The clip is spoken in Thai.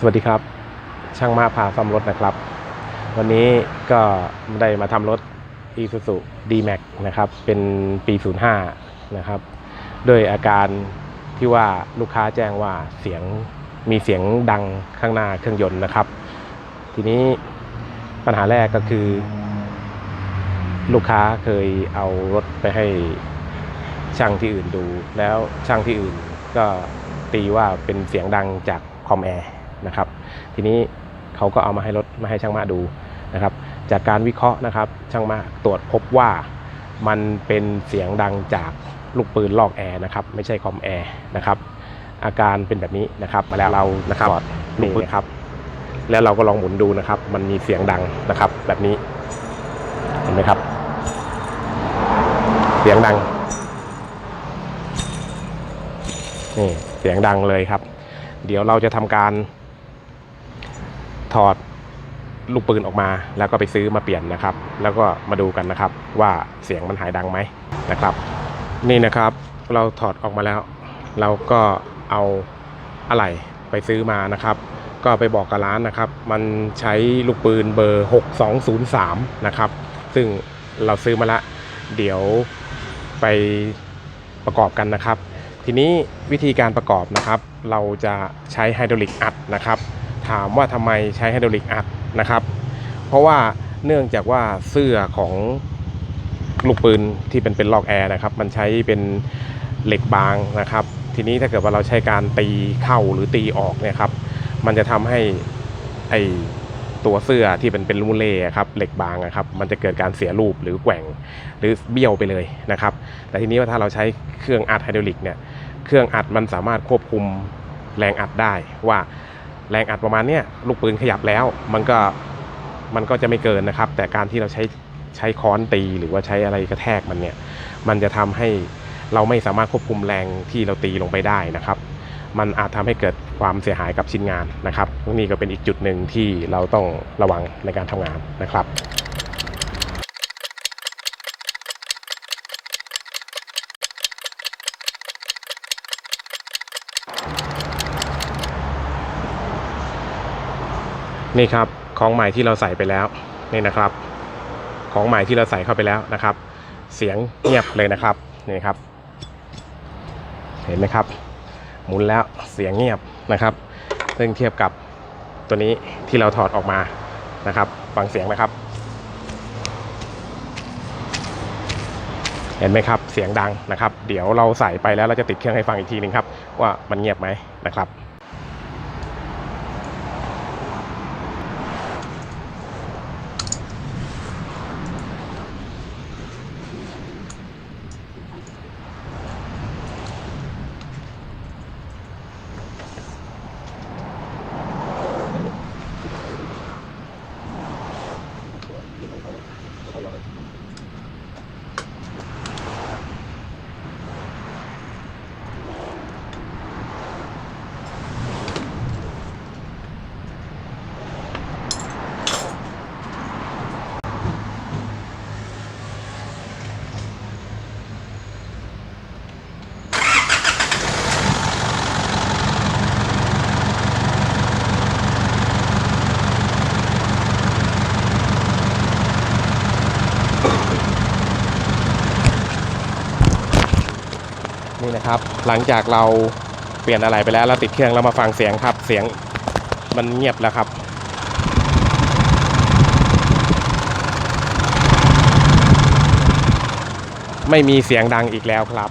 สวัสดีครับ ช่างมาพาซ่อมรถนะครับ วันนี้ก็ได้มาทำรถ Isuzu D-Max นะครับเป็นปี 05 นะครับด้วยอาการที่ว่าลูกค้าแจ้งว่าเสียงมีเสียงดังข้างหน้าเครื่องยนต์นะครับ ทีนี้ปัญหาแรกก็คือ ลูกค้าเคยเอารถไปให้ช่างที่อื่นดู แล้วช่างที่อื่นก็ตีว่าเป็นเสียงดังจากคอมแอร์ นะครับ ทีนี้เขาก็เอามาให้รถมาให้ช่างมาดูนะครับ จากการวิเคราะห์นะครับช่างมาตรวจพบว่ามันเป็นเสียงดังจากลูกปืนลอกแอร์นะครับ ไม่ใช่คอมแอร์นะครับอาการเป็นแบบนี้นะครับ มาแล้วเรานะครับนี่นะครับ แล้วเราก็ลองหมุนดูนะครับ มันมีเสียงดังนะครับ แบบนี้เห็นไหมครับ เสียงดังนี่เสียงดังเลยครับ เดี๋ยวเราจะทำการ ถอดลูกปืนออกมา แล้วก็ไปซื้อมาเปลี่ยนนะครับ แล้วก็มาดูกันนะครับ ว่าเสียงมันหายดังไหมนะครับ นี่นะครับเราถอดออกมาแล้ว เราก็เอาอะไหล่ไปซื้อมานะครับ ก็ไปบอกกับร้านนะครับ มันใช้ลูกปืนเบอร์ 6203 นะครับ ซึ่งเราซื้อมาละเดี๋ยวไปประกอบกันนะครับ ทีนี้วิธีการประกอบนะครับ เราจะใช้ไฮดรอลิกอัดนะครับ ถามว่าทำไมใช้ไฮดรอลิกอัดนะครับ เพราะว่าเนื่องจากว่าเสื้อของลูกปืนที่เป็นเป็นลอกแอร์นะครับ มันใช้เป็นเหล็กบางนะครับ ทีนี้ถ้าเกิดว่าเราใช้การตีเข้าหรือตีออกเนี่ยครับ มันจะทำให้ไอตัวเสื้อที่เป็นเป็นรูเล่อะครับเหล็กบางอะครับ มันจะเกิดการเสียรูปหรือแกว่งหรือเบี้ยวไปเลยนะครับ แต่ทีนี้ว่าถ้าเราใช้เครื่องอัดไฮดรอลิกเนี่ย เครื่องอัดมันสามารถควบคุมแรงอัดได้ว่า แรงอัดประมาณเนี้ยลูกปืนขยับแล้ว มันก็มันก็จะไม่เกินนะครับ แต่การที่เราใช้ใช้ค้อนตีหรือว่าใช้อะไรกระแทกมันเนี่ยมันจะทำให้เราไม่สามารถควบคุมแรงที่เราตีลงไปได้นะครับ มันอาจทำให้เกิดความเสียหายกับชิ้นงานนะครับนี่ก็เป็นอีกจุดหนึ่งที่เราต้องระวังในการทำงานนะครับ นี่ครับของใหม่ที่เราใส่ไปแล้วนี่นะครับ ของใหม่ที่เราใส่เข้าไปแล้วนะครับ เสียงเงียบเลยนะครับนี่ครับ เห็นไหมครับ หมุนแล้วเสียงเงียบนะครับ ซึ่งเทียบกับตัวนี้ที่เราถอดออกมานะครับฟังเสียงนะครับ เห็นไหมครับ เสียงดังนะครับ เดี๋ยวเราใส่ไปแล้วเราจะติดเครื่องให้ฟังอีกทีหนึงครับ ว่ามันเงียบไหมนะครับ นี่นะครับ หลังจากเราเปลี่ยนอะไรไปแล้วเราติดเครื่องเรามาฟังเสียงครับ เสียงมันเงียบแล้วครับไม่มีเสียงดังอีกแล้วครับ